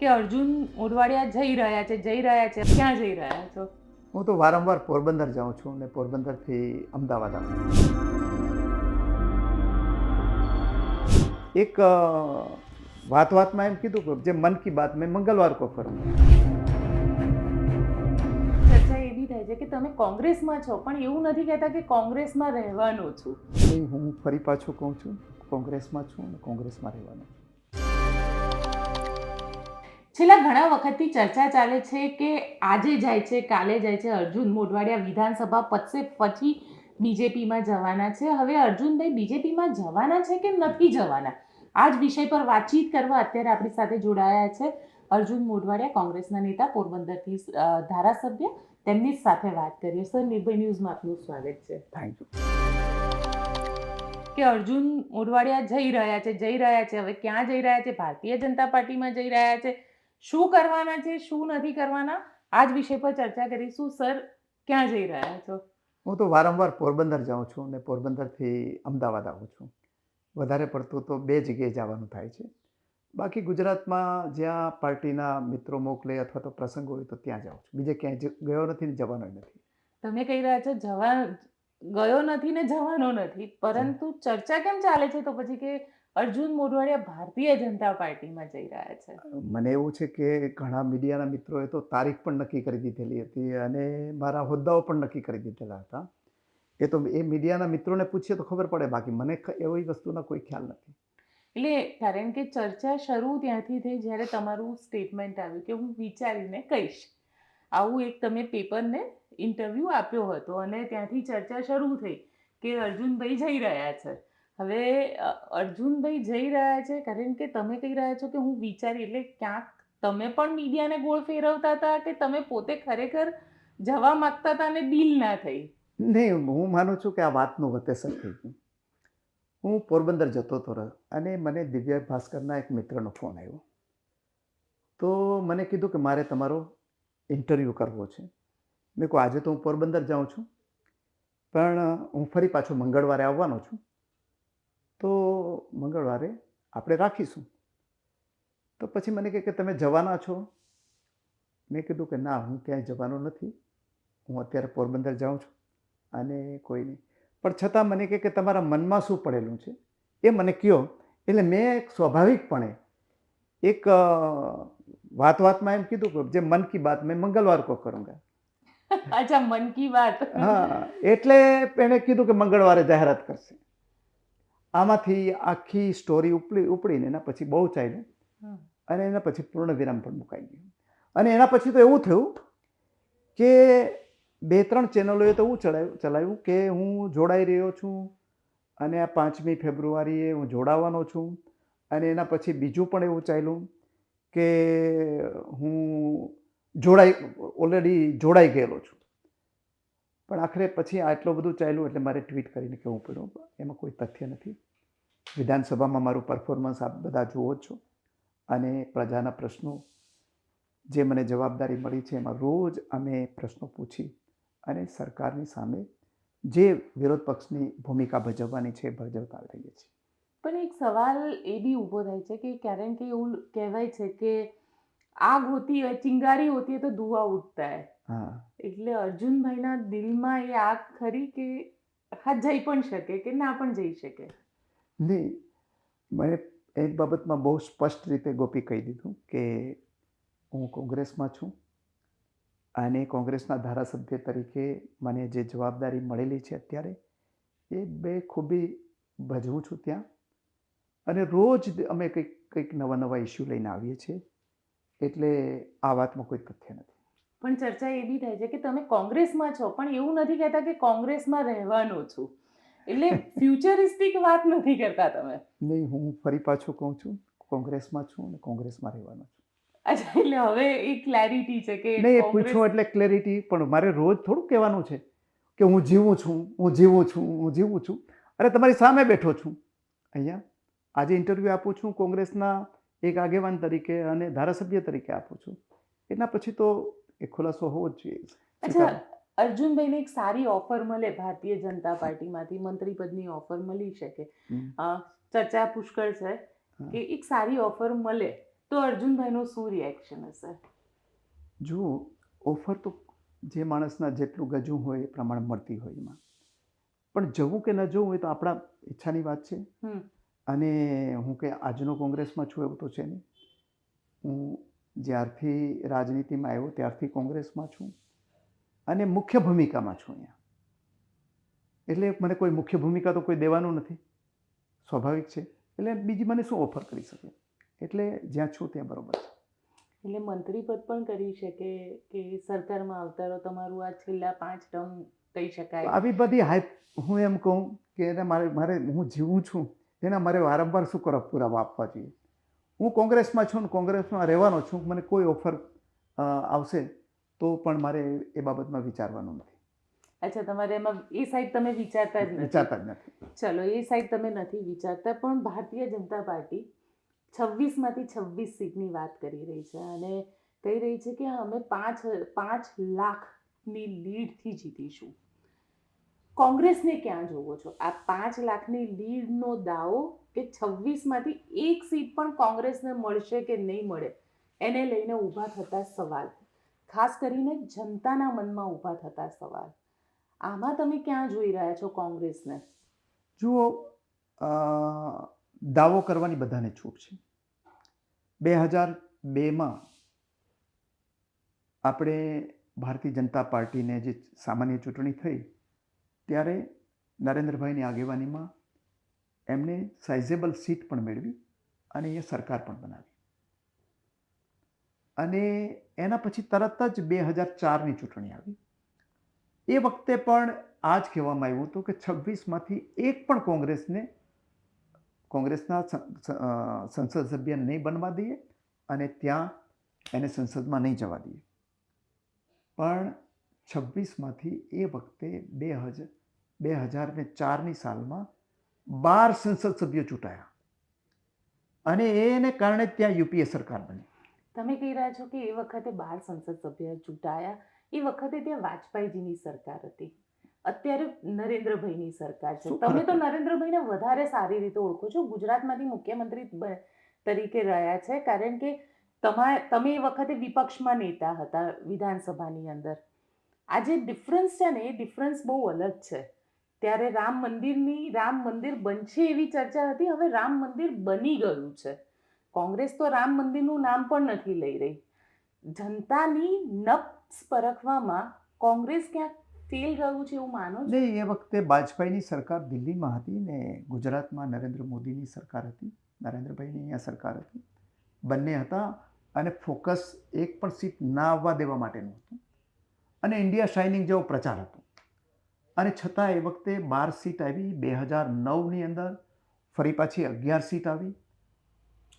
કે અર્જુન ઓરવાડિયા જઈ રહ્યા છે જઈ રહ્યા છે. ક્યાં જઈ રહ્યા છો? હું તો વારંવાર પોરબંદર જાઉં છું અને પોરબંદરથી અમદાવાદ આવું એક વાત વાતમાં એમ કીધું કે જે મન કી બાત મેં મંગળવાર કો કરું ચર્ચા એવી થાય છે કે તમે કોંગ્રેસમાં છો પણ એવું નથી કહેતા કે કોંગ્રેસમાં રહેવાનો છું. હું ફરી પાછું કહું છું કોંગ્રેસમાં છું અને કોંગ્રેસમાં રહેવાનું છું. છેલ્લા ઘણા વખતથી ચર્ચા ચાલે છે કે આજે જાય છે કાલે જાય છે અર્જુન મોઢવાડિયા વિધાનસભા પતશે પછી બીજેપીમાં જવાના છે. હવે અર્જુનભાઈ બીજેપીમાં જવાના છે કે નથી જવાના? આ જ વિષય પર વાતચીત કરવા અત્યારે આપણી સાથે જોડાયા છે અર્જુન મોઢવાડિયા કોંગ્રેસના નેતા પોરબંદરથી ધારાસભ્ય. તેમની સાથે વાત કરીએ. સર નિર્ભય ન્યૂઝમાં આપનું સ્વાગત છે. થેન્ક યુ કે અર્જુન મોઢવાડિયા જઈ રહ્યા છે જઈ રહ્યા છે. હવે ક્યાં જઈ રહ્યા છે? ભારતીય જનતા પાર્ટીમાં જઈ રહ્યા છે. શું કરવાના છે શું નથી કરવાના આ જ વિષય પર ચર્ચા કરીશું. સર ક્યાં જઈ રહ્યા છો? હું તો વારંવાર પોરબંદર જાઉં છું અને પોરબંદરથી અમદાવાદ આવું છું. વધારે પડતું તો બે જગ્યાએ જવાનું થાય છે. બાકી ગુજરાતમાં જ્યાં પાર્ટીના મિત્રો મોકલે અથવા તો પ્રસંગ હોય તો ત્યાં જાઉં છું. બીજે ક્યાંય ગયો નથી ને જવાનો નથી. તમે કહી રહ્યા છો જવા ગયો નથી ને જવાનો નથી. પરંતુ ચર્ચા કેમ ચાલે છે? તો પછી કે અર્જુન મોઢવાડિયા ભારતીય જનતા પાર્ટીમાં જઈ રહ્યા છે. મને એવું છે કે ઘણા મીડિયાના મિત્રોએ તો તારીખ પણ નક્કી કરી દીધેલી હતી અને મારા હોદ્દાઓ પણ નક્કી કરી દીધેલા હતા. એ તો એ મીડિયાના મિત્રોને પૂછીએ તો ખબર પડે બાકી મને એવી વસ્તુનો કોઈ ખ્યાલ નથી. એટલે કારણ કે ચર્ચા શરૂ ત્યાંથી થઈ જ્યારે તમારું સ્ટેટમેન્ટ આવ્યું કે હું વિચારીને કહીશ. આવું એક તમે પેપરને ઇન્ટરવ્યૂ આપ્યો હતો અને ત્યાંથી ચર્ચા શરૂ થઈ કે અર્જુનભાઈ જઈ રહ્યા છે. હવે અર્જુનભાઈ જઈ રહ્યા છે. કારણ કે તમે કહી રહ્યા છો કે હું વિચારી, એટલે ક્યાંક તમે પણ મીડિયાને ગોળ ફેરવતા હતા કે તમે પોતે ખરેખર જવા માંગતા હતા અને ડીલ ના થઈ? નહીં, હું માનું છું કે આ વાતનું વતેસર થઈ ગયું. હું પોરબંદર જતો હતો અને મને દિવ્ય ભાસ્કરના એક મિત્રનો ફોન આવ્યો. તો મને કીધું કે મારે તમારો ઇન્ટરવ્યૂ કરવો છે. મેં કહું આજે તો હું પોરબંદર જાઉં છું, પણ હું ફરી પાછો મંગળવારે આવવાનો છું. તો મંગળવારે આપણે રાખીશું. તો પછી મને કહે કે તમે જવાના છો. મેં કીધું કે ના હું ક્યાંય જવાનો નથી. હું અત્યારે પોરબંદર જાઉં છું. અને કોઈ નહીં. પણ છતાં મને કહે કે તમારા મનમાં શું પડેલું છે? એ મને કહો એટલે મેં એક સ્વાભાવિકપણે એક વાત વાતમાં એમ કીધું કે જે મન કી બાત મેં મંગળવાર કો કરુંગા. અચ્છા મન કી વાત હા એટલે એણે કીધું કે મંગળવારે જાહેરાત કરશે. આમાંથી આખી સ્ટોરી ઉપડી ઉપડીને એના પછી બહુ ચાલ્યું. અને એના પછી પૂર્ણ વિરામ પણ મુકાઈ ગયું. અને એના પછી તો એવું થયું કે બે ત્રણ ચેનલોએ તો એવું ચલાવ્યું ચલાવ્યું કે હું જોડાઈ રહ્યો છું અને આ પાંચમી ફેબ્રુઆરીએ હું જોડાવાનો છું અને એના પછી બીજું પણ એવું ચાલ્યું કે હું જોડાઈ ઓલરેડી જોડાઈ ગયેલો છું. પણ આખરે પછી આટલું બધું ચાલ્યું એટલે મારે ટ્વીટ કરીને કહેવું પડ્યું, એમાં કોઈ તથ્ય નથી. વિધાનસભામાં મારું પરફોર્મન્સ આપ બધા જુઓ છો અને પ્રજાના પ્રશ્નો જે મને જવાબદારી મળી છે એમાં રોજ અમે પ્રશ્નો પૂછી અને સરકારની સામે જે વિરોધ પક્ષની ભૂમિકા ભજવવાની છે ભજવતા રહીએ છીએ. પણ એક સવાલ એ બી ઊભો થાય છે કે કારણ કે એવું કહેવાય છે કે આગ હોતી હોય, ચિંગારી હોતી હોય તો ધુઆ ઉઠતા है હા એટલે અર્જુનભાઈના દિલમાં એ આગ ખરી કે હા જઈ પણ શકે કે ના પણ જઈ શકે? નહીં મને એક બાબતમાં બહુ સ્પષ્ટ રીતે ગોપી કહી દીધું કે હું કોંગ્રેસમાં છું અને કોંગ્રેસના ધારાસભ્ય તરીકે મને જે જવાબદારી મળેલી છે અત્યારે એ બે ખૂબી ભજવું છું ત્યાં. અને રોજ અમે કંઈક કંઈક નવા નવા ઇસ્યુ લઈને આવીએ છીએ. એટલે આ વાતમાં કોઈ તથ્ય નથી. પણ ચર્ચા એ બી થાય છે કે તમે કોંગ્રેસમાં છો પણ એવું નથી કહેતા કે કોંગ્રેસમાં રહેવાનો છું. એટલે ફ્યુચરિસ્ટિક વાત નથી કરતા તમે. નહીં હું ફરી પાછું કહું છું કોંગ્રેસમાં છું અને કોંગ્રેસમાં રહેવાનો છું. અચ્છા એટલે હવે એ ક્લેરિટી છે કે નહીં એ કોંગ્રેસ- એટલે ક્લેરિટી પણ મારે રોજ થોડું કહેવાનું છે કે હું જીવું છું હું જીવું છું હું જીવું છું. અરે તમારી સામે બેઠો છું. અહીંયા આજે ઇન્ટરવ્યૂ આપું છું કોંગ્રેસના એક આગેવાન તરીકે અને ધારાસભ્ય તરીકે આપું છું. એના પછી તો એ ખુલાસો હોવો જ જોઈએ. અચ્છા અર્જુનભાઈને એક સારી ઓફર મળે ભારતીય જનતા પાર્ટીમાંથી મંત્રી પદની ઓફર મળી શકે. ચર્ચા પુષ્કળ છે કે એક સારી ઓફર મળે તો અર્જુનભાઈનો શું રિએક્શન હશે? જો ઓફર તો જે માણસના જેટલું ગજું હોય એ પ્રમાણે મળતી હોય એમાં. પણ જવું કે ન જવું એ તો આપણા ઈચ્છાની વાત છે. અને હું કે આજનો કોંગ્રેસમાં છું એવું તો છે નહીં. હું જ્યારથી રાજનીતિમાં આવ્યો ત્યારથી કોંગ્રેસમાં છું અને મુખ્ય ભૂમિકામાં છું અહીંયા. એટલે મને કોઈ મુખ્ય ભૂમિકા તો કોઈ દેવાનું નથી. સ્વાભાવિક છે. એટલે બીજી મને શું ઓફર કરી શકે? એટલે જ્યાં છું ત્યાં બરોબર છે. એટલે મંત્રી પદ પણ કરી શકે કે સરકારમાં અવતારો તમારું આ છેલ્લા પાંચ ટર્મ કહી શકાય. આવી બધી હાઈપ હું એમ કહું કે એને મારે મારે હું જીવું છું તેના મારે વારંવાર શું કરો પુરાવા આપવા જોઈએ? હું કોંગ્રેસમાં છું ને કોંગ્રેસમાં રહેવાનો છું મને કોઈ ઓફર આવશે તો પણ મારે એ બાબતમાં વિચારવાનું નથી. અચ્છા તમારે એમાં એ સાઈડ તમે વિચારતા જ વિચારતા જ નથી. ચલો એ સાઈડ તમે નથી વિચારતા પણ ભારતીય જનતા પાર્ટી છવ્વીસમાંથી છવ્વીસ સીટની વાત કરી રહી છે અને કહી રહી છે કે અમે પાંચ પાંચ લાખની લીડથી જીતીશું. કોંગ્રેસને ક્યાં જોવો છો? આ પાંચ લાખની લીડનો દાવો કે છવ્વીસમાંથી એક સીટ પણ કોંગ્રેસને મળશે કે નહીં મળે, એને લઈને ઊભા થતા સવાલ. ખાસ કરીને જનતાના મનમાં ઊભા થતા સવાલ. આમાં તમે ક્યાં જોઈ રહ્યા છો કોંગ્રેસને? જુઓ દાવો કરવાની બધાને છૂટ છે. બે હજાર બેમાં આપણે ભારતીય જનતા પાર્ટીને જે સામાન્ય ચૂંટણી થઈ, ત્યારે નરેન્દ્રભાઈની આગેવાનીમાં એમણે સાઇઝેબલ સીટ પણ મેળવી અને એ સરકાર પણ બનાવી. અને એના પછી તરત જ બે હજાર ચારની ચૂંટણી આવી. એ વખતે પણ આ જ કહેવામાં આવ્યું હતું કે છવ્વીસમાંથી એક પણ કોંગ્રેસને, કોંગ્રેસના સંસદ સભ્ય નહીં બનવા દઈએ અને ત્યાં એને સંસદમાં નહીં જવા દઈએ. પણ છવ્વીસમાંથી એ વખતે બે હજાર બે હજાર ને ચારની સાલમાં બાર સંસદ સભ્યો ચૂંટાયા. અને એને કારણે ત્યાં યુપીએ સરકાર બની. તમે કહી રહ્યા છો કે એ વખતે બાર સંસદ સભ્ય ચૂંટાયા. એ વખતે ત્યાં વાજપેયીજીની સરકાર હતી. અત્યારે નરેન્દ્રભાઈની સરકાર છે. તમે તો? નરેન્દ્રભાઈને વધારે સારી રીતે ઓળખો છો. ગુજરાતમાંથી મુખ્યમંત્રી તરીકે રહ્યા છે. કારણ કે તમા તમે એ વખતે વિપક્ષમાં નેતા હતા વિધાનસભાની અંદર. આ જે ડિફરન્સ છે ને એ ડિફરન્સ બહુ અલગ છે. ત્યારે રામ મંદિરની, રામ મંદિર બનશે એવી ચર્ચા હતી, હવે રામ મંદિર બની ગયું છે. કોંગ્રેસ તો રામ મંદિરનું નામ પણ નથી લઈ રહી. જનતાની નબ્સ પરખવામાં કોંગ્રેસ ક્યાંક ફેલ રહ્યું છે એવું માનો નહીં, એ વખતે વાજપેયીની સરકાર દિલ્હીમાં હતી ને ગુજરાતમાં નરેન્દ્ર મોદીની સરકાર હતી, નરેન્દ્રભાઈની અહીંયા સરકાર હતી. બંને હતા અને ફોકસ એક પણ સીટ ના આવવા દેવા માટેનું હતું. અને ઇન્ડિયા શાઇનિંગ જેવો પ્રચાર હતો. અને છતાં એ વખતે બાર સીટ આવી બે હજાર નવની અંદર ફરી પાછી અગિયાર સીટ આવી.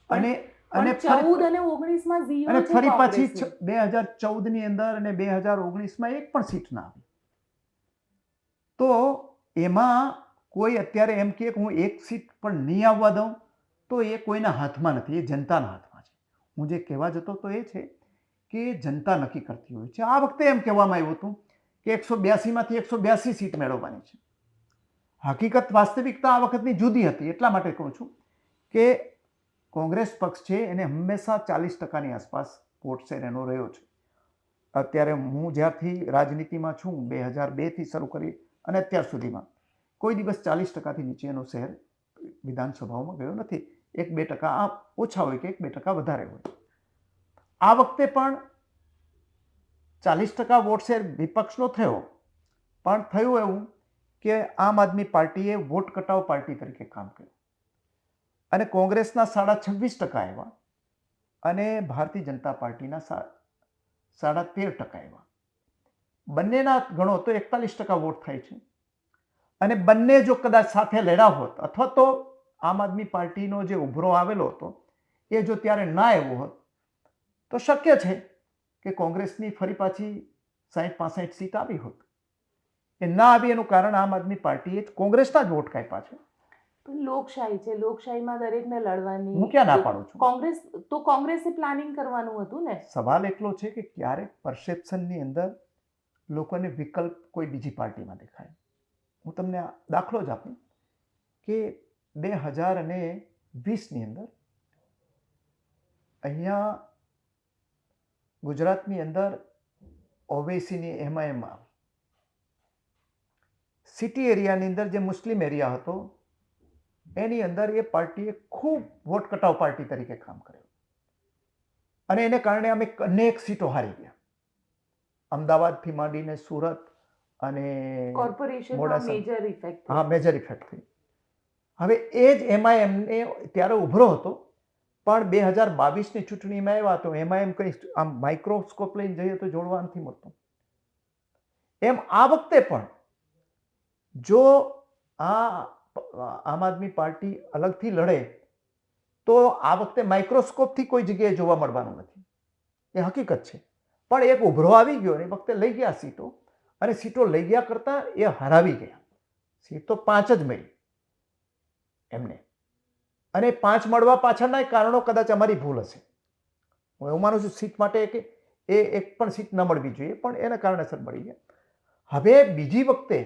અને અને ચૌદ અને ઓગણીસમાં ઝીરો અને ફરી પાછી બે હજાર ચૌદની અંદર અને બે હજાર ઓગણીસમાં એક પણ સીટ ના આવી. તો એમાં કોઈ અત્યારે એમ કે હું એક સીટ પણ નહીં આવવા દઉં તો એ કોઈના હાથમાં નથી એ જનતાના હાથમાં છે. હું જે કહેવા જતો તો એ છે કે જનતા નક્કી કરતી હોય છે. આ વખતે એમ કહેવામાં આવ્યું હતું કે એકસો બ્યાસીમાંથી એકસો બ્યાસી સીટ મેળવવાની છે. હકીકત વાસ્તવિકતા આ વખતની જુદી હતી. એટલા માટે કહું છું કે કોંગ્રેસ પક્ષ છે, એને હંમેશા ચાલીસ ટકાની આસપાસ વોટ શેર એનો રહ્યો છે. અત્યારે હું જ્યારથી રાજનીતિમાં છું, બે હજાર બેથી શરૂ કરી અને અત્યાર સુધીમાં કોઈ દિવસ ચાલીસ ટકાથી નીચેનો શહેર વિધાનસભાઓમાં ગયો નથી. એક બે ટકા ઓછા હોય કે એક બે ટકા વધારે હોય. આ વખતે પણ ચાલીસ ટકા વોટ શેર વિપક્ષનો થયો. પણ થયું એવું કે આમ આદમી પાર્ટીએ વોટ કટાવ પાર્ટી તરીકે કામ કર્યું. અને કોંગ્રેસના સાડા છવ્વીસ ટકા આવ્યા અને ભારતીય જનતા પાર્ટીના સાડા તેર ટકા આવ્યા. બંનેના ગણો તો એકતાલીસ ટકા વોટ થાય છે. અને બંને જો કદાચ સાથે લડ્યા હોત અથવા તો આમ આદમી પાર્ટીનો જે ઉભરો આવેલો હતો એ જો ત્યારે ના આવ્યો હોત તો શક્ય છે કે કોંગ્રેસની ફરી પાછી સાહીઠ પાસઠ સીટ આવી હોત. એ ના આવી એનું કારણ આમ આદમી પાર્ટીએ કોંગ્રેસના જ વોટ કાપ્યા છે. લોકશાહી છે. લોકશાહીમાં દરેકને લડવાની હું ક્યાં ના પાડું છું? કોંગ્રેસ તો કોંગ્રેસે પ્લાનિંગ કરવાનું હતું ને? સવાલ એટલો છે કે ક્યારેક પરસેપ્શનની અંદર લોકોને વિકલ્પ કોઈ બીજી પાર્ટીમાં દેખાય. હું તમને દાખલો જ આપું કે બે હજાર અને વીસની અંદર અહીંયા ગુજરાતની અંદર ઓવેસીની એમઆઈએમમાં સિટી એરિયાની અંદર જે મુસ્લિમ એરિયા હતો એની અંદર એ પાર્ટીએ ખૂબ વોટ કટાવ પાર્ટી તરીકે કામ કર્યું. અને એને કારણે અમે અનેક સીટો હારી ગયા. અમદાવાદથી માંડીને સુરત અને કોર્પોરેશનમાં મેજર ઇફેક્ટ હા મેજર ઇફેક્ટ થઈ. હવે એ જ એમઆઈએમને ત્યારે ઉભરો હતો. પણ બે હજાર બાવીસની ચૂંટણીમાં આવ્યા તો એમ કંઈ આમ માઇક્રોસ્કોપ લઈને જઈએ તો જોડવા નથી મળતું. એમ આ વખતે પણ જો આ આમ આદમી પાર્ટી અલગથી લડે, તો આ વખતે માઇક્રોસ્કોપથી કોઈ જગ્યાએ જોવા મળવાનું નથી. એ હકીકત છે. પણ એક ઉભરો આવી ગયો ને વખતે લઈ ગયા સીટો, અને સીટો લઈ ગયા કરતાં એ હરાવી ગયા. સીટ તો પાંચ જ મળી એમને. અને પાંચ મળવા પાછળના કારણો કદાચ અમારી ભૂલ હશે. હું એવું માનું છું સીટ માટે કે એ એક પણ સીટ ન મળવી જોઈએ, પણ એના કારણેસર મળી ગયા હવે બીજી વખતે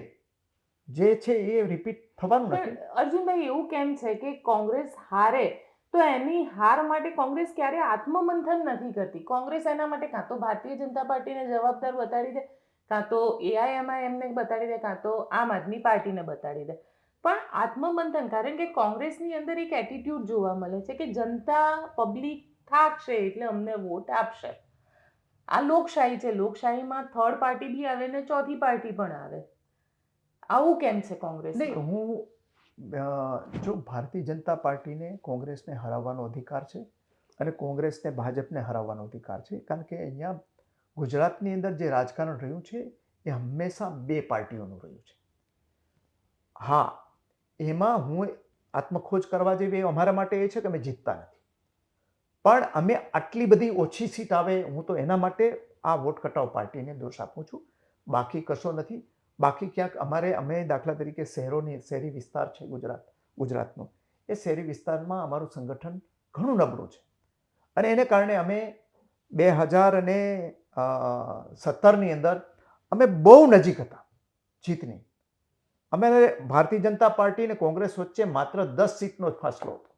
જે છે એ રિપીટ થવાનું નથી. અર્જુનભાઈ, એવું કેમ છે કે કોંગ્રેસ હારે? તો એની હાર માટે કોંગ્રેસ ક્યારે આત્મમંથન નથી કરતી? કોંગ્રેસ એના માટે કાં તો ભારતીય જનતા પાર્ટીને જવાબદાર બતાડી દે, કાં તો એઆઈએમઆઈએમને બતાડી દે, કાં તો આમ આદમી પાર્ટીને બતાડી દે. પણ આત્મમંથન, કારણ કે કોંગ્રેસની અંદર એક એટીટ્યૂડ જોવા મળે છે કે જનતા પબ્લિક થાકશે એટલે અમને વોટ આપશે. આ લોકશાહી છે, લોકશાહીમાં થર્ડ પાર્ટી બી આવે ને ચોથી પાર્ટી પણ આવે. આવું કેમ છે કોંગ્રેસ હું જો ભારતીય જનતા પાર્ટીને કોંગ્રેસને હરાવવાનો અધિકાર છે અને કોંગ્રેસને ભાજપને હરાવવાનો અધિકાર છે, કારણ કે અહીંયા ગુજરાતની અંદર જે રાજકારણ રહ્યું છે એ હંમેશા બે પાર્ટીઓનું રહ્યું છે. હા એમાં હું આત્મખોજ કરવા જેવી અમારા માટે એ છે કે અમે જીતતા નથી. પણ અમે આટલી બધી ઓછી સીટ આવે, હું તો એના માટે આ વોટ કટાવ પાર્ટીને દોષ આપું છું. બાકી કશો નથી. બાકી ક્યાંક અમારે, અમે દાખલા તરીકે શહેરોની, શહેરી વિસ્તાર છે ગુજરાત, ગુજરાતનો. એ શહેરી વિસ્તારમાં અમારું સંગઠન ઘણું નબળું છે. અને એને કારણે અમે બે હજાર અને સત્તરની અંદર અમે બહુ નજીક હતા જીતની. અમે ભારતીય જનતા પાર્ટી અને કોંગ્રેસ વચ્ચે માત્ર દસ સીટનો જ ફાસલો હતો.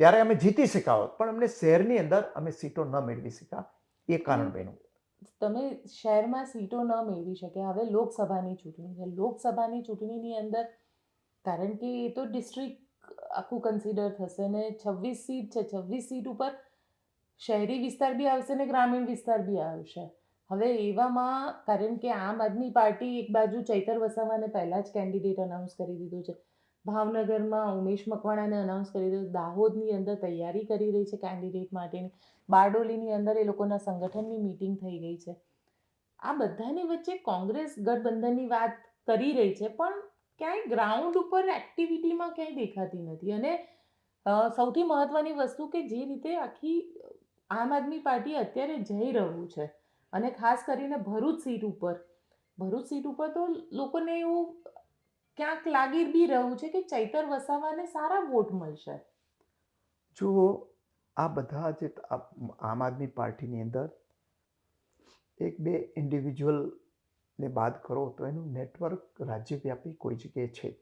ત્યારે અમે જીતી શક્યા હોત પણ અમને શહેરની અંદર અમે સીટો ન મેળવી શક્યા. એ કારણ બન્યું. તમે શહેરમાં સીટો ન મેળવી શકે હવે લોકસભાની ચૂંટણી છે. લોકસભાની ચૂંટણીની અંદર કારણ કે એ તો ડિસ્ટ્રિક્ટ આખું કન્સિડર થશે ને છવ્વીસ સીટ છે. છવ્વીસ સીટ ઉપર શહેરી વિસ્તાર બી આવશે ને ગ્રામીણ વિસ્તાર બી આવશે. હવે એવામાં, કારણ કે આમ આદમી પાર્ટી એક બાજુ ચૈતર વસાવાને પહેલાં જ કેન્ડિડેટ અનાઉન્સ કરી દીધું છે. ભાવનગરમાં ઉમેશ મકવાણાને અનાઉન્સ કરી દીધું. દાહોદની અંદર તૈયારી કરી રહી છે કેન્ડિડેટ માટેની. બારડોલીની અંદર એ લોકોના સંગઠનની મીટિંગ થઈ ગઈ છે. આ બધાની વચ્ચે કોંગ્રેસ ગઠબંધનની વાત કરી રહી છે, પણ ક્યાંય ગ્રાઉન્ડ ઉપર એક્ટિવિટીમાં ક્યાંય દેખાતી નથી. અને સૌથી મહત્ત્વની વસ્તુ કે જે રીતે આખી આમ આદમી પાર્ટી અત્યારે જઈ રહ્યું છે. અને ખાસ કરીને ભરૂચ સીટ ઉપર. ભરૂચ સીટ ઉપર તો લોકોને એવું ક્યાંક લાગી બી રહ્યું છે કે ચૈતર વસાવાને સારા વોટ મળશે. જો આ બધા જે આમ આદમી પાર્ટીની અંદર એક બે ઇન્ડિવિજ્યુઅલને બાદ કરો તો એનું નેટવર્ક રાજ્યવ્યાપી કોઈ જગ્યાએ છે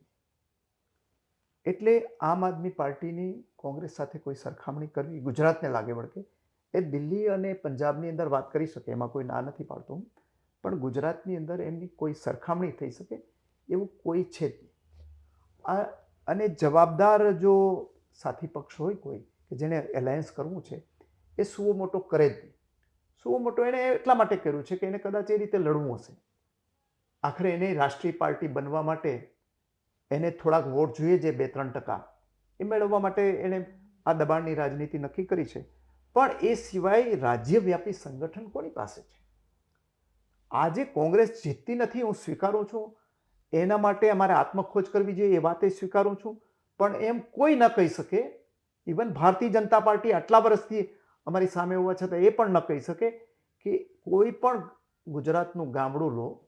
એટલે આમ આદમી પાર્ટીની કોંગ્રેસ સાથે કોઈ સરખામણી કરવી ગુજરાતને લાગે વળગે એ દિલ્હી અને પંજાબની અંદર વાત કરી શકે, એમાં કોઈ ના નથી પાડતો. હું પણ ગુજરાતની અંદર એમની કોઈ સરખામણી થઈ શકે એવું કોઈ છે જ નહીં. અને જવાબદાર જો સાથી પક્ષ હોય કોઈ કે જેણે એલાયન્સ કરવું છે, એ સુવો મોટો કરે જ નહીં. સુવો મોટો એણે એટલા માટે કર્યું છે કે એને કદાચ એ રીતે લડવું હશે. આખરે એને રાષ્ટ્રીય પાર્ટી બનવા માટે એને થોડાક વોટ જોઈએ જે બે ત્રણ ટકા. એ મેળવવા માટે એણે આ દબાણની રાજનીતિ નક્કી કરી છે. પણ એ સિવાય રાજ્યવ્યાપી સંગઠન કોની પાસે છે? આજે કોંગ્રેસ જીતતી નથી, હું સ્વીકારું છું. એના માટે અમારે આત્મખોજ કરવી જોઈએ, એ વાતે સ્વીકારું છું. પણ એમ કોઈ ન કહી શકે, ઇવન ભારતીય જનતા પાર્ટી આટલા વર્ષથી અમારી સામે હોવા છતાં એ પણ ન કહી શકે કે કોઈ પણ ગુજરાતનું ગામડું લો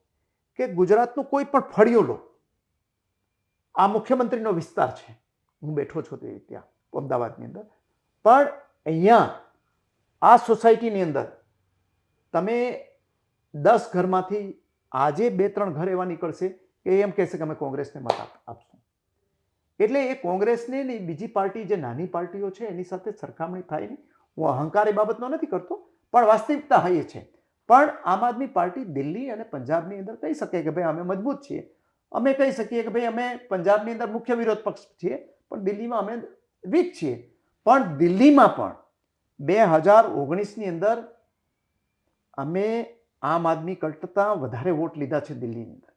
કે ગુજરાતનું કોઈ પણ ફળિયું લો. આ મુખ્યમંત્રીનો વિસ્તાર છે. હું બેઠો છું તે ત્યાં, અમદાવાદની અંદર. પણ અહીંયા આ સોસાયટીની અંદર તમે દસ ઘરમાંથી આજે બે ત્રણ ઘર એવા નીકળશે કે એમ કહેશે કે અમે કોંગ્રેસને મત આપ- આપશું. એટલે એ કોંગ્રેસને ને બીજી પાર્ટી જે નાની પાર્ટીઓ છે એની સાથે સરખામણી થાય નહીં. હું અહંકાર એ બાબતનો નથી કરતો, પણ વાસ્તવિકતા એ છે. પણ આમ આદમી પાર્ટી દિલ્હી અને પંજાબની અંદર કહી શકે કે ભાઈ અમે મજબૂત છીએ. અમે કહી શકીએ કે ભાઈ અમે પંજાબની અંદર મુખ્ય વિરોધ પક્ષ છીએ, પણ દિલ્હીમાં અમે વીક છીએ. પણ દિલ્હીમાં પણ બે હજાર ઓગણીસની અંદર અમે આમ આદમી કરતાં વધારે વોટ લીધા છે દિલ્હીની અંદર.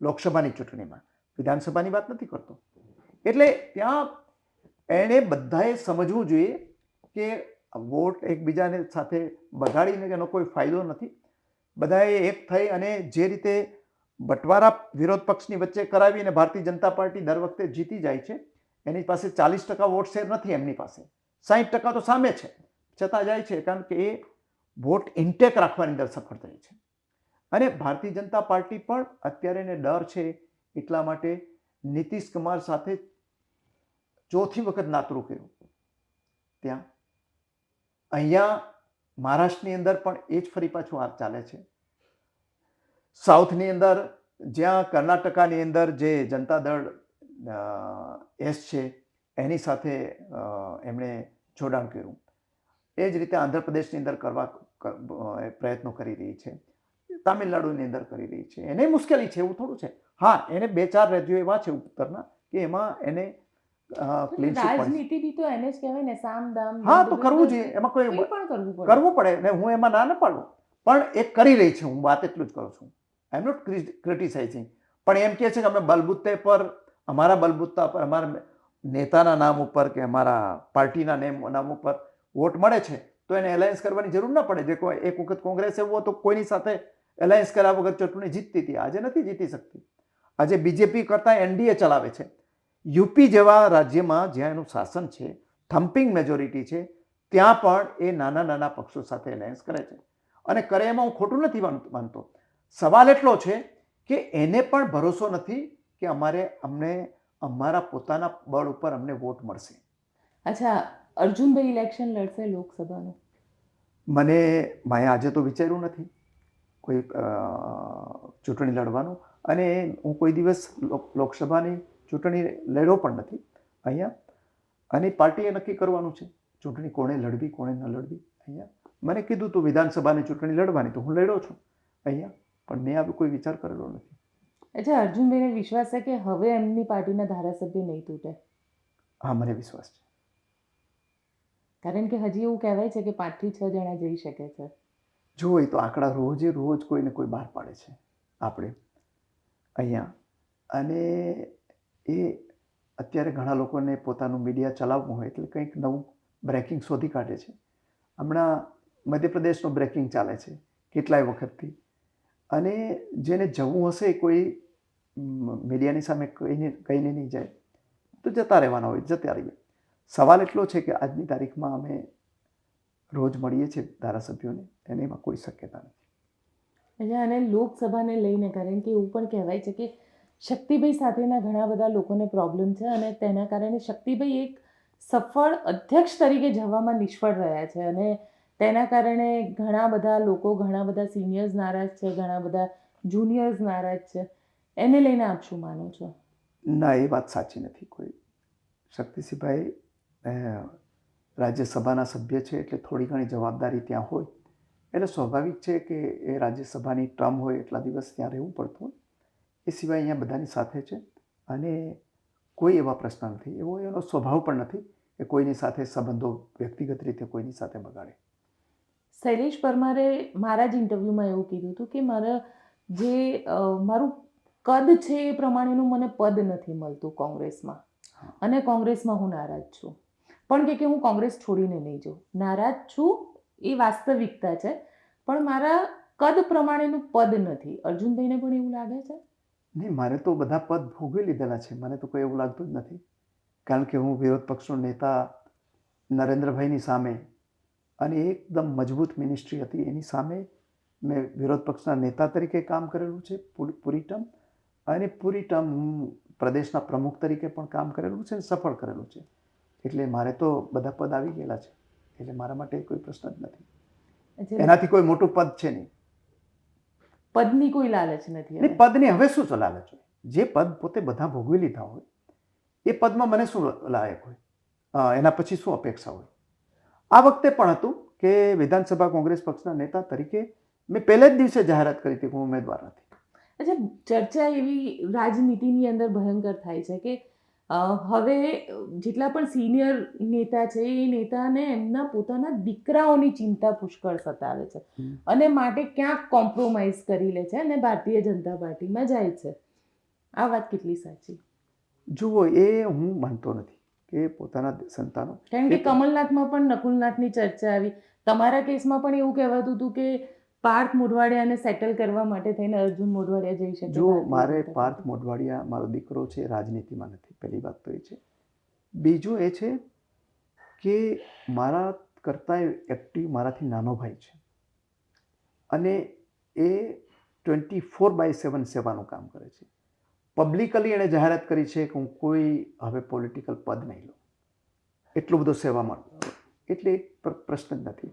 લોકસભાની ચૂંટણીમાં. વિધાનસભાની વાત નથી કરતો. એટલે ત્યાં એણે બધાએ સમજવું જોઈએ કે વોટ એકબીજાને સાથે બગાડીને એનો કોઈ ફાયદો નથી. બધાએ એક થઈ અને જે રીતે બટવારા વિરોધ પક્ષની વચ્ચે કરાવી અને ભારતીય જનતા પાર્ટી દર વખતે જીતી જાય છે, એની પાસે ચાલીસ ટકા વોટ શેર નથી એમની પાસે. સાહીઠ ટકા તો સામે છે. છતાં જાય છે કારણ કે એ વોટ ઇન્ટેક રાખવાની અંદર સફળ થઈ છે. અને ભારતીય જનતા પાર્ટી પણ અત્યારે એને ડર છે એટલા માટે નીતિશ કુમાર સાથે ચોથી વખત નાતરું કર્યું. ત્યાં અહીંયા મહારાષ્ટ્રની અંદર પણ એ જ ફરી પાછું આ ચાલે છે. સાઉથની અંદર જ્યાં કર્ણાટકાની અંદર જે જનતા દળ એસ છે એની સાથે એમણે જોડાણ કર્યું. એ જ રીતે આંધ્રપ્રદેશની અંદર કરવા પ્રયત્નો કરી રહી છે. તામિલનાડુની અંદર કરી રહી છે. એને મુશ્કેલી છે એવું થોડું છે. હા એને બે ચાર રાજ્યો એવા છે ઉત્તરના કે એમાં એને રાજનીતિ તો એને જ કહેવાય ને હા તો કરવું જોઈએ. એમાં કોઈ કરવું પડે. ને હું એમાં ના ન પાડું પણ એ કરી રહી છે હું વાત એટલું જ કરું છું. આઈ એમ નોટ ક્રિટિસાઇઝિંગ પણ એમ કહે છે કે અમે બલબુત્તે પર અમારા બલબુત્તા પર અમારા નેતાના નામ ઉપર કે અમારા પાર્ટીના નેમ નામ ઉપર વોટ મળે છે, તો એને એલાયન્સ કરવાની જરૂર ન પડે. જે એક વખત કોંગ્રેસ એવું તો કોઈની સાથે એલાયન્સ કર્યા વગર ચૂંટણી જીતતી હતી. આજે નથી જીતી શકતી. આજે બીજેપી કરતાં એનડીએ ચલાવે છે. યુપી જેવા રાજ્યમાં જ્યાં એનું શાસન છે, થમ્પિંગ મેજોરિટી છે, ત્યાં પણ એ નાના નાના પક્ષો સાથે એલાયન્સ કરે છે. અને કરે એમાં હું ખોટું નથી માનતો. સવાલ એટલો છે કે એને પણ ભરોસો નથી કે અમારે અમને અમારા પોતાના બળ ઉપર અમને વોટ મળશે. અચ્છા અર્જુનભાઈ ઇલેક્શન લડશે લોકસભાનું? મને મેં આજે તો વિચાર્યું નથી કોઈ ચૂંટણી લડવાનું. અને હું કોઈ દિવસ લોકસભાની ચૂંટણી લડ્યો પણ નથી અહીંયા. અને પાર્ટીએ નક્કી કરવાનું છે ચૂંટણી કોણે લડવી કોણે ન લડવી અહીંયા. મને કીધું તું વિધાનસભાની ચૂંટણી લડવાની તો હું લડ્યો છું અહીંયા. પણ મેં આવી કોઈ વિચાર કરેલો નથી. અચ્છા અર્જુનભાઈને વિશ્વાસ છે કે હવે એમની પાર્ટીના ધારાસભ્ય નહીં તૂટે? હા મને વિશ્વાસ છે. કારણ કે હજી એવું કહેવાય છે કે પાંચથી છ જણા જઈ શકે છે. જો એ તો આંકડા રોજે રોજ કોઈને કોઈ બહાર પાડે છે. આપણે અહીંયા અને એ અત્યારે ઘણા લોકોને પોતાનું મીડિયા ચલાવવું હોય એટલે કંઈક નવું બ્રેકિંગ શોધી કાઢે છે. હમણાં મધ્યપ્રદેશનું બ્રેકિંગ ચાલે છે. કેટલાય વખતથી અને જેને જવું હશે કોઈ મીડિયાની સામે કહીને કહીને નહીં જાય. તો જતા રહેવાના હોય, જતા રહીએ. સવાલ એટલો છે કે આજની તારીખમાં અમે રોજ મળીએ છીએ ધારાસભ્યોને, એને એમાં કોઈ શક્યતા નથી. એટલે અને લોકસભાને લઈને, કારણ કે એવું પણ કહેવાય છે કે શક્તિભાઈ સાથેના ઘણા બધા લોકોને પ્રોબ્લેમ છે અને તેના કારણે શક્તિભાઈ એક સફળ અધ્યક્ષ તરીકે જવામાં નિષ્ફળ રહ્યા છે અને તેના કારણે ઘણા બધા લોકો, ઘણા બધા સિનિયર્સ નારાજ છે, ઘણા બધા જુનિયર્સ નારાજ છે. એને લઈને આપ શું માનો છો? ના, એ વાત સાચી નથી. કોઈ શક્તિસિંહભાઈ રાજ્યસભાના સભ્ય છે એટલે થોડી ઘણી જવાબદારી ત્યાં હોય. એટલે સ્વાભાવિક છે કે એ રાજ્યસભાની ટર્મ હોય એટલા દિવસ ત્યાં રહેવું પડતું હોય. એ સિવાય અહીંયા બધાની સાથે છે. અને કોઈ એવા પ્રશ્ન નથી. એવો એનો સ્વભાવ પણ નથી કે કોઈની સાથે સંબંધો વ્યક્તિગત રીતે કોઈની સાથે બગાડે. શૈલેષ પરમારે મારા જ ઇન્ટરવ્યૂમાં એવું કીધું હતું કે મારા જે મારું કદ છે એ પ્રમાણેનું મને પદ નથી મળતું કોંગ્રેસમાં. અને કોંગ્રેસમાં હું નારાજ છું. પણ કે કે હું કોંગ્રેસ છોડીને નહીં જાઉં. નારાજ છું એ વાસ્તવિકતા છે પણ મારા કદ પ્રમાણેનું પદ નથી. અર્જુનભાઈને પણ એવું લાગે છે? નહીં મારે તો બધા પદ ભોગવી લીધેલા છે. મને તો કોઈ એવું લાગતું જ નથી. કારણ કે હું વિરોધ પક્ષનો નેતા નરેન્દ્રભાઈની સામે અને એકદમ મજબૂત મિનિસ્ટ્રી હતી. એની સામે મેં વિરોધ પક્ષના નેતા તરીકે કામ કરેલું છે પૂરી ટર્મ. અને પૂરી ટર્મ હું પ્રદેશના પ્રમુખ તરીકે પણ કામ કરેલું છે અને સફળ કરેલું છે. એટલે મારે તો બધા પદ આવી ગયેલા છે. એટલે મારા માટે કોઈ પ્રશ્ન જ નથી. એનાથી કોઈ મોટું પદ છે નહીં. પદની કોઈ લાલચ નથી. પદને હવે શું લાલચ? હોય જે પદ પોતે બધા ભોગવી લીધા હોય એ પદમાં મને શું લાયક હોય? એના પછી શું અપેક્ષા હોય? આ વખતે પણ હતું કે વિધાનસભા કોંગ્રેસ પક્ષના નેતા તરીકે મેં પહેલે જ દિવસે જાહેરાત કરી હતી કે હું ઉમેદવાર નથી. અચ્છા ચર્ચા એવી રાજનીતિની અંદર ભયંકર થાય છે કે હવે જેટલા પણ સિનિયર નેતા છે એ નેતાને એમના પોતાના દીકરાઓની ચિંતા પુષ્કળ સતાવે છે. અને માટે ક્યાંક કોમ્પ્રોમાઇઝ કરી લે છે અને ભારતીય જનતા પાર્ટીમાં જાય છે. આ વાત કેટલી સાચી? જુઓ એ હું માનતો નથી. કે પોતાના સંતાનો. કારણ કે કમલનાથમાં પણ નકુલનાથની ચર્ચા આવી. તમારા કેસમાં પણ એવું કહેવાતું હતું કે પાર્થ મોઢવાડિયાને સેટલ કરવા માટે થઈને અર્જુન મોઢવાડિયા જઈ શકે. જો મારે પાર્થ મોઢવાડિયા મારો દીકરો છે રાજનીતિમાં નથી પહેલી વાત તો એ છે. બીજું એ છે કે મારા કરતાં એક્ટિવ મારાથી નાનો ભાઈ છે. અને એ ટ્વેન્ટી ફોર બાય સેવન સેવાનું કામ કરે છે. પબ્લિકલી એણે જાહેરાત કરી છે કે હું કોઈ હવે પોલિટિકલ પદ નહીં લઉં. એટલું બધું સેવામાં એટલે પ્રશ્ન જ નથી.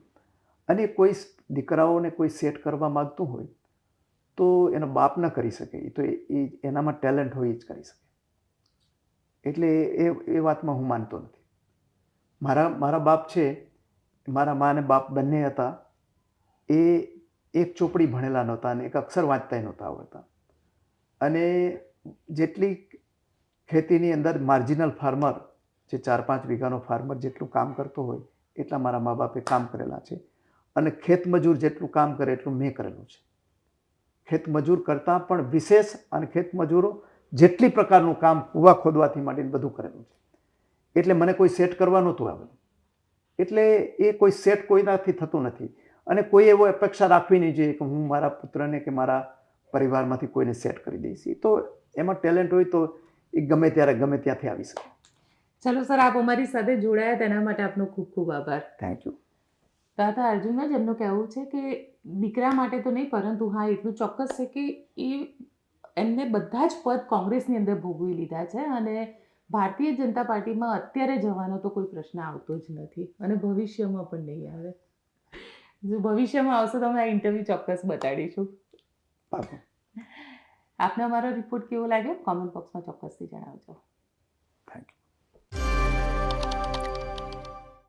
અને કોઈ દીકરાઓને કોઈ સેટ કરવા માગતું હોય, તો એનો બાપ ન કરી શકે. એ તો એ- એ એનામાં ટેલેન્ટ હોય એ જ કરી શકે. એટલે એ એ વાતમાં હું માનતો નથી. મારા મારા બાપ છે, મારા મા અને બાપ બંને હતા. એ એક ચોપડી ભણેલા નહોતા અને એક અક્ષર વાંચતાય નહોતા આવડતા. અને જેટલી ખેતીની અંદર માર્જિનલ ફાર્મર જે ચાર પાંચ વીઘાનો ફાર્મર જેટલું કામ કરતો હોય, એટલા મારા મા બાપે કામ કરેલા છે. અને ખેતમજૂર જેટલું કામ કરે એટલું મેં કરેલું છે. ખેતમજૂર કરતાં પણ વિશેષ અને ખેતમજૂરો જેટલી પ્રકારનું કામ કૂવા ખોદવાથી માંડીને બધું કરેલું છે. એટલે મને કોઈ સેટ કરવા નહોતું આવેલું. એટલે એ કોઈ સેટ કોઈનાથી થતું નથી. અને કોઈ એવો અપેક્ષા રાખવી નહીં જોઈએ કે હું મારા પુત્રને કે મારા પરિવારમાંથી કોઈને સેટ કરી દઈશ. તો એમાં ટેલેન્ટ હોય તો એ ગમે ત્યારે ગમે ત્યાંથી આવી શકે. ચલો સર આપ અમારી સાથે જોડાયા તેના માટે આપનો ખૂબ ખૂબ આભાર. થેન્ક યુ દાદા જ એમનું કહેવું છે કે દીકરા માટે તો નહીં પરંતુ હા એટલું ચોક્કસ છે કે એ એમને બધા જ પદ કોંગ્રેસની અંદર ભોગવી લીધા છે અને ભારતીય જનતા પાર્ટીમાં અત્યારે જવાનો તો કોઈ પ્રશ્ન આવતો જ નથી અને ભવિષ્યમાં પણ નહીં આવે. જો ભવિષ્યમાં આવશે તો અમે આ ઇન્ટરવ્યૂ ચોક્કસ બતાડીશું. આપને અમારો રિપોર્ટ કેવો લાગ્યો? કોમેન્ટ બોક્સમાં ચોક્કસથી જણાવજો. Thank you